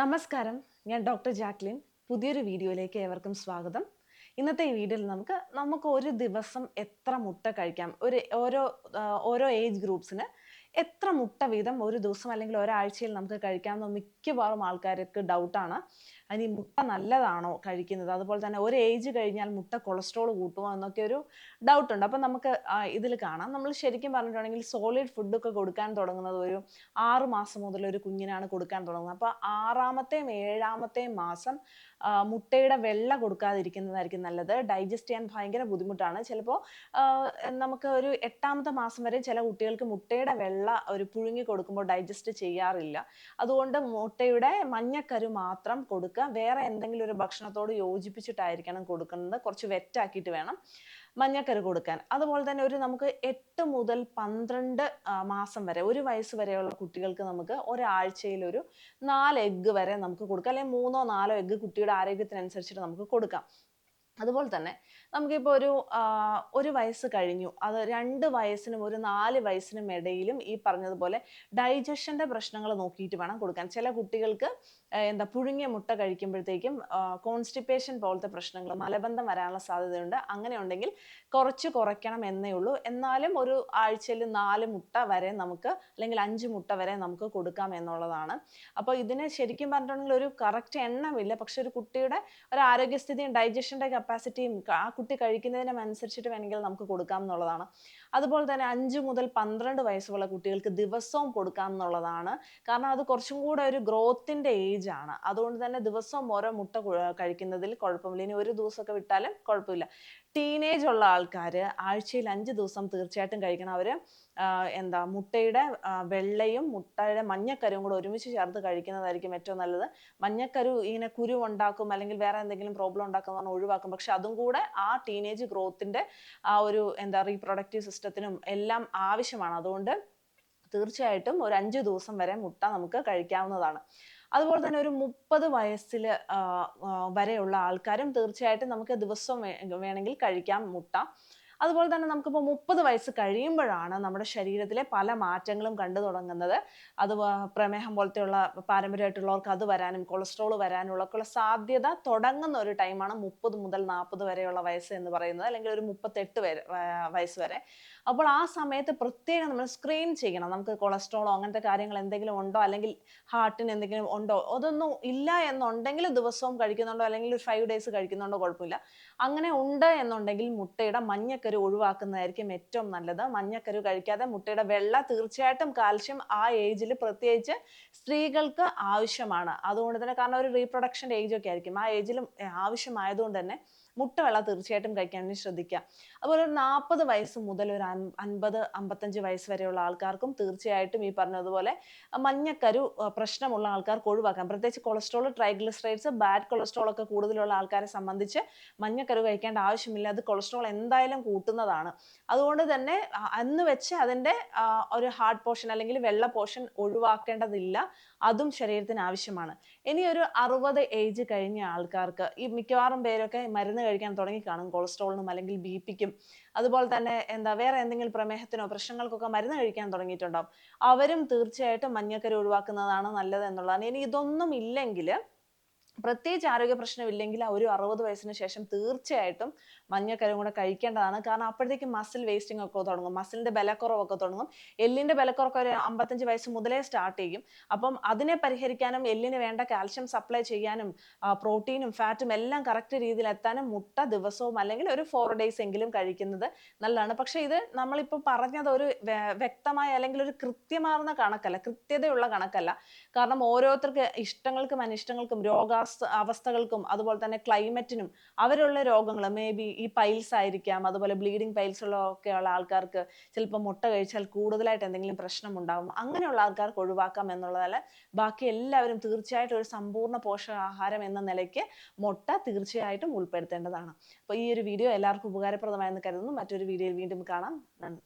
നമസ്കാരം. ഞാൻ doctor Jacqueline. പുതിയൊരു വീഡിയോയിലേക്ക് ഏവർക്കും സ്വാഗതം. ഇന്നത്തെ ഈ വീഡിയോയിൽ നമുക്ക് നമുക്ക് ഒരു ദിവസം എത്ര മുട്ട കഴിക്കാം? ഒരു ഓരോ ഓരോ ഏജ് ഗ്രൂപ്പ്സിന് എത്ര മുട്ട വീതം ഒരു ദിവസം അല്ലെങ്കിൽ ഒരാഴ്ചയിൽ നമുക്ക് കഴിക്കാമെന്ന് മിക്കവാറും ആൾക്കാർക്ക് ഡൗട്ടാണ് അതിന് ഈ മുട്ട നല്ലതാണോ കഴിക്കുന്നത്? അതുപോലെ തന്നെ ഒരു ഏജ് കഴിഞ്ഞാൽ മുട്ട കൊളസ്ട്രോൾ കൂട്ടുമോ എന്നൊക്കെ ഒരു ഡൗട്ടുണ്ട് അപ്പം നമുക്ക് ഇതിൽ കാണാം. നമ്മൾ ശരിക്കും പറഞ്ഞിട്ടുണ്ടെങ്കിൽ സോളിഡ് ഫുഡൊക്കെ കൊടുക്കാൻ തുടങ്ങുന്നത് ഒരു ആറ് മാസം മുതൽ ഒരു കുഞ്ഞിനാണ് കൊടുക്കാൻ തുടങ്ങുന്നത്. അപ്പോൾ ആറാമത്തെയും ഏഴാമത്തെയും മാസം മുട്ടയുടെ വെള്ള കൊടുക്കാതിരിക്കുന്നതായിരിക്കും നല്ലത്. ഡൈജസ്റ്റ് ചെയ്യാൻ ഭയങ്കര ബുദ്ധിമുട്ടാണ്. ചിലപ്പോൾ നമുക്ക് ഒരു എട്ടാമത്തെ മാസം വരെ ചില കുട്ടികൾക്ക് മുട്ടയുടെ വെള്ള ഒരു പുഴുങ്ങി കൊടുക്കുമ്പോൾ ഡൈജസ്റ്റ് ചെയ്യാറില്ല. അതുകൊണ്ട് മുട്ടയുടെ മഞ്ഞക്കരു മാത്രം കൊടുക്കുക. വേറെ എന്തെങ്കിലും ഒരു ഭക്ഷണത്തോട് യോജിപ്പിച്ചിട്ടായിരിക്കണം കൊടുക്കുന്നത്. കുറച്ച് വെറ്റാക്കിയിട്ട് വേണം മഞ്ഞക്കരു കൊടുക്കാൻ. അതുപോലെ തന്നെ ഒരു നമുക്ക് എട്ട് മുതൽ പന്ത്രണ്ട് മാസം വരെ ഒരു വയസ്സ് വരെയുള്ള കുട്ടികൾക്ക് നമുക്ക് ഒരാഴ്ചയിൽ ഒരു നാല് എഗ്ഗ് വരെ നമുക്ക് കൊടുക്കാം. അല്ലെങ്കിൽ മൂന്നോ നാലോ എഗ്ഗ് കുട്ടിയുടെ ആരോഗ്യത്തിനനുസരിച്ചിട്ട് നമുക്ക് കൊടുക്കാം. അതുപോലെ തന്നെ നമുക്കിപ്പോൾ ഒരു ഒരു വയസ്സ് കഴിഞ്ഞു. അത് രണ്ട് വയസ്സിനും ഒരു നാല് വയസ്സിനും ഇടയിലും ഈ പറഞ്ഞതുപോലെ ഡൈജഷന്റെ പ്രശ്നങ്ങൾ നോക്കിയിട്ട് വേണം കൊടുക്കാൻ. ചില കുട്ടികൾക്ക് എന്താ പുഴുങ്ങിയ മുട്ട കഴിക്കുമ്പോഴത്തേക്കും കോൺസ്റ്റിപ്പേഷൻ പോലത്തെ പ്രശ്നങ്ങൾ മലബന്ധം വരാനുള്ള സാധ്യതയുണ്ട്. അങ്ങനെ ഉണ്ടെങ്കിൽ കുറച്ച് കുറയ്ക്കണം എന്നേ ഉള്ളൂ. എന്നാലും ഒരു ആഴ്ചയിൽ നാല് മുട്ട വരെ നമുക്ക് അല്ലെങ്കിൽ അഞ്ച് മുട്ട വരെ നമുക്ക് കൊടുക്കാം എന്നുള്ളതാണ്. അപ്പോൾ ഇതിന് ശരിക്കും പറഞ്ഞിട്ടുണ്ടെങ്കിൽ ഒരു കറക്റ്റ് എണ്ണമില്ല. പക്ഷെ ഒരു കുട്ടിയുടെ ഒരു ആരോഗ്യസ്ഥിതിയും ഡൈജഷന്റെ കപ്പാസിറ്റിയും ആ കുട്ടി കഴിക്കുന്നതിനും അനുസരിച്ചിട്ട് വേണമെങ്കിൽ നമുക്ക് കൊടുക്കാം എന്നുള്ളതാണ്. അതുപോലെ തന്നെ അഞ്ച് മുതൽ പന്ത്രണ്ട് വയസ്സുള്ള കുട്ടികൾക്ക് ദിവസവും കൊടുക്കാം എന്നുള്ളതാണ്. കാരണം അത് കുറച്ചും കൂടെ ഒരു ഗ്രോത്തിന്റെ ഏജ് ആണ്. അതുകൊണ്ട് തന്നെ ദിവസവും ഓരോ മുട്ട കഴിക്കുന്നതിൽ കുഴപ്പമില്ല. ഇനി ഒരു ദിവസമൊക്കെ വിട്ടാലും കുഴപ്പമില്ല. ടീനേജ് ഉള്ള ആൾക്കാർ ആഴ്ചയിൽ അഞ്ച് ദിവസം തീർച്ചയായിട്ടും കഴിക്കണം. അവർ എന്താ മുട്ടയുടെ വെള്ളയും മുട്ടയുടെ മഞ്ഞക്കരുവും കൂടെ ഒരുമിച്ച് ചേർത്ത് കഴിക്കുന്നതായിരിക്കും ഏറ്റവും നല്ലത്. മഞ്ഞക്കരു ഇങ്ങനെ കുരു ഉണ്ടാക്കും അല്ലെങ്കിൽ വേറെ എന്തെങ്കിലും പ്രോബ്ലം ഉണ്ടാക്കും പറഞ്ഞാൽ ഒഴിവാക്കും. പക്ഷെ അതും കൂടെ ആ ടീനേജ് ഗ്രോത്തിന്റെ ആ ഒരു എന്താ റീപ്രൊഡക്റ്റീവ് സിസ്റ്റത്തിനും എല്ലാം ആവശ്യമാണ്. അതുകൊണ്ട് തീർച്ചയായിട്ടും ഒരു അഞ്ച് ദിവസം വരെ മുട്ട നമുക്ക് കഴിക്കാവുന്നതാണ്. അതുപോലെ തന്നെ ഒരു മുപ്പത് വയസ്സിൽ വരെയുള്ള ആൾക്കാരും തീർച്ചയായിട്ടും നമുക്ക് ദിവസം വേ- വേണമെങ്കിൽ കഴിക്കാം മുട്ട. അതുപോലെ തന്നെ നമുക്കിപ്പോൾ മുപ്പത് വയസ്സ് കഴിയുമ്പോഴാണ് നമ്മുടെ ശരീരത്തിലെ പല മാറ്റങ്ങളും കണ്ടു തുടങ്ങുന്നത്. അത് പ്രമേഹം പോലത്തെയുള്ള പാരമ്പര്യമായിട്ടുള്ളവർക്ക് അത് വരാനും കൊളസ്ട്രോൾ വരാനുള്ള സാധ്യത തുടങ്ങുന്ന ഒരു ടൈമാണ് മുപ്പത് മുതൽ നാൽപ്പത് വരെയുള്ള വയസ്സ് എന്ന് പറയുന്നത്. അല്ലെങ്കിൽ ഒരു മുപ്പത്തെട്ട് വരെ വയസ്സ് വരെ. അപ്പോൾ ആ സമയത്ത് പ്രത്യേകം നമ്മൾ സ്ക്രീൻ ചെയ്യണം. നമുക്ക് കൊളസ്ട്രോളോ അങ്ങനത്തെ കാര്യങ്ങൾ എന്തെങ്കിലും ഉണ്ടോ? അല്ലെങ്കിൽ ഹാർട്ടിന് എന്തെങ്കിലും ഉണ്ടോ? അതൊന്നും ഇല്ല എന്നുണ്ടെങ്കിൽ ദിവസവും കഴിക്കുന്നുണ്ടോ? അല്ലെങ്കിൽ ഒരു ഫൈവ് ഡേയ്സ് കഴിക്കുന്നുണ്ടോ? കുഴപ്പമില്ല. അങ്ങനെ ഉണ്ട് എന്നുണ്ടെങ്കിൽ മുട്ടയുടെ മഞ്ഞക്കരു ഒഴിവാക്കുന്നതായിരിക്കും ഏറ്റവും നല്ലത്. മഞ്ഞക്കരു കഴിക്കാതെ മുട്ടയുടെ വെള്ള തീർച്ചയായിട്ടും കാൽഷ്യം ആ ഏജിൽ പ്രത്യേകിച്ച് സ്ത്രീകൾക്ക് ആവശ്യമാണ്. അതുകൊണ്ട് തന്നെ കാരണം ഒരു റീപ്രൊഡക്ഷൻ ഏജ് ഒക്കെ ആയിരിക്കും. ആ ഏജിലും ആവശ്യമായതുകൊണ്ട് തന്നെ മുട്ട വെള്ള തീർച്ചയായിട്ടും കഴിക്കാൻ ശ്രദ്ധിക്കുക. അതുപോലെ ഒരു നാൽപ്പത് വയസ്സ് മുതൽ ഒരു അൻ- അൻപത് അമ്പത്തഞ്ച് വയസ്സ് വരെയുള്ള ആൾക്കാർക്കും തീർച്ചയായിട്ടും ഈ പറഞ്ഞതുപോലെ മഞ്ഞക്കരു പ്രശ്നമുള്ള ആൾക്കാർക്ക് ഒഴിവാക്കാം. പ്രത്യേകിച്ച് കൊളസ്ട്രോൾ ട്രൈഗ്ലിസറൈഡ്സ് ബാഡ് കൊളസ്ട്രോൾ ഒക്കെ കൂടുതലുള്ള ആൾക്കാരെ സംബന്ധിച്ച് മഞ്ഞക്കരു കഴിക്കേണ്ട ആവശ്യമില്ല. അത് കൊളസ്ട്രോൾ എന്തായാലും കൂട്ടുന്നതാണ്. അതുകൊണ്ട് തന്നെ അന്ന് വെച്ച് അതിന്റെ ഒരു ഹാർഡ് പോർഷൻ അല്ലെങ്കിൽ വെള്ള പോർഷൻ ഒഴിവാക്കേണ്ടതില്ല. അതും ശരീരത്തിന് ആവശ്യമാണ്. ഇനി ഒരു അറുപത് ഏജ് കഴിഞ്ഞ ആൾക്കാർക്ക് ഈ മിക്കവാറും പേരൊക്കെ മരുന്ന് കഴിക്കാൻ തുടങ്ങി കാണും. കൊളസ്ട്രോളിനും അല്ലെങ്കിൽ ബി പിക്കും. അതുപോലെ തന്നെ എന്താ വേറെ എന്തെങ്കിലും പ്രമേഹത്തിനോ പ്രശ്നങ്ങൾക്കൊക്കെ മരുന്ന് കഴിക്കാൻ തുടങ്ങിയിട്ടുണ്ടാവും. അവരും തീർച്ചയായിട്ടും മഞ്ഞക്കര ഒഴിവാക്കുന്നതാണ് നല്ലത് എന്നുള്ളതാണ് ഇനി ഇതൊന്നും ഇല്ലെങ്കിൽ പ്രത്യേകിച്ച് ആരോഗ്യ പ്രശ്നമില്ലെങ്കിൽ ആ ഒരു അറുപത് വയസ്സിന് ശേഷം തീർച്ചയായിട്ടും മഞ്ഞക്കരും കൂടെ കഴിക്കേണ്ടതാണ്. കാരണം അപ്പോഴത്തേക്ക് മസിൽ വേസ്റ്റിംഗ് ഒക്കെ തുടങ്ങും. മസിലിന്റെ ബലക്കുറവൊക്കെ തുടങ്ങും. എല്ലിന്റെ ബലക്കുറവൊക്കെ ഒരു അമ്പത്തഞ്ച് വയസ്സ് മുതലേ സ്റ്റാർട്ട് ചെയ്യും. അപ്പം അതിനെ പരിഹരിക്കാനും എല്ലിന് വേണ്ട കാൽഷ്യം സപ്ലൈ ചെയ്യാനും പ്രോട്ടീനും ഫാറ്റും എല്ലാം കറക്റ്റ് രീതിയിൽ എത്താനും മുട്ട ദിവസവും അല്ലെങ്കിൽ ഒരു ഫോർ ഡേയ്സ് എങ്കിലും കഴിക്കുന്നത് നല്ലതാണ്. പക്ഷെ ഇത് നമ്മളിപ്പോൾ പറഞ്ഞത് ഒരു വ്യക്തമായ അല്ലെങ്കിൽ ഒരു കൃത്യമാർന്ന കണക്കല്ല. കൃത്യതയുള്ള കണക്കല്ല. കാരണം ഓരോരുത്തർക്ക് ഇഷ്ടങ്ങൾക്കും അനിഷ്ടങ്ങൾക്കും രോഗാവസ്ഥ അവസ്ഥകൾക്കും അതുപോലെ തന്നെ ക്ലൈമറ്റിനും അവരുള്ള രോഗങ്ങൾ മേ ബി ഈ പൈൽസ് ആയിരിക്കാം അതുപോലെ ബ്ലീഡിങ് പൈൽസ് ഉള്ള ഒക്കെയുള്ള ആൾക്കാർക്ക് ചിലപ്പോൾ മുട്ട കഴിച്ചാൽ കൂടുതലായിട്ട് എന്തെങ്കിലും പ്രശ്നം ഉണ്ടാകും അങ്ങനെയുള്ള ആൾക്കാർക്ക് ഒഴിവാക്കാം എന്നുള്ളതല്ല. ബാക്കി എല്ലാവരും തീർച്ചയായിട്ടും ഒരു സമ്പൂർണ പോഷകാഹാരം എന്ന നിലയ്ക്ക് മുട്ട തീർച്ചയായിട്ടും ഉൾപ്പെടുത്തേണ്ടതാണ്. അപ്പോൾ ഈ ഒരു വീഡിയോ എല്ലാവർക്കും ഉപകാരപ്രദമായെന്ന് കരുതുന്നു. മറ്റൊരു വീഡിയോയിൽ വീണ്ടും കാണാം. നന്ദി.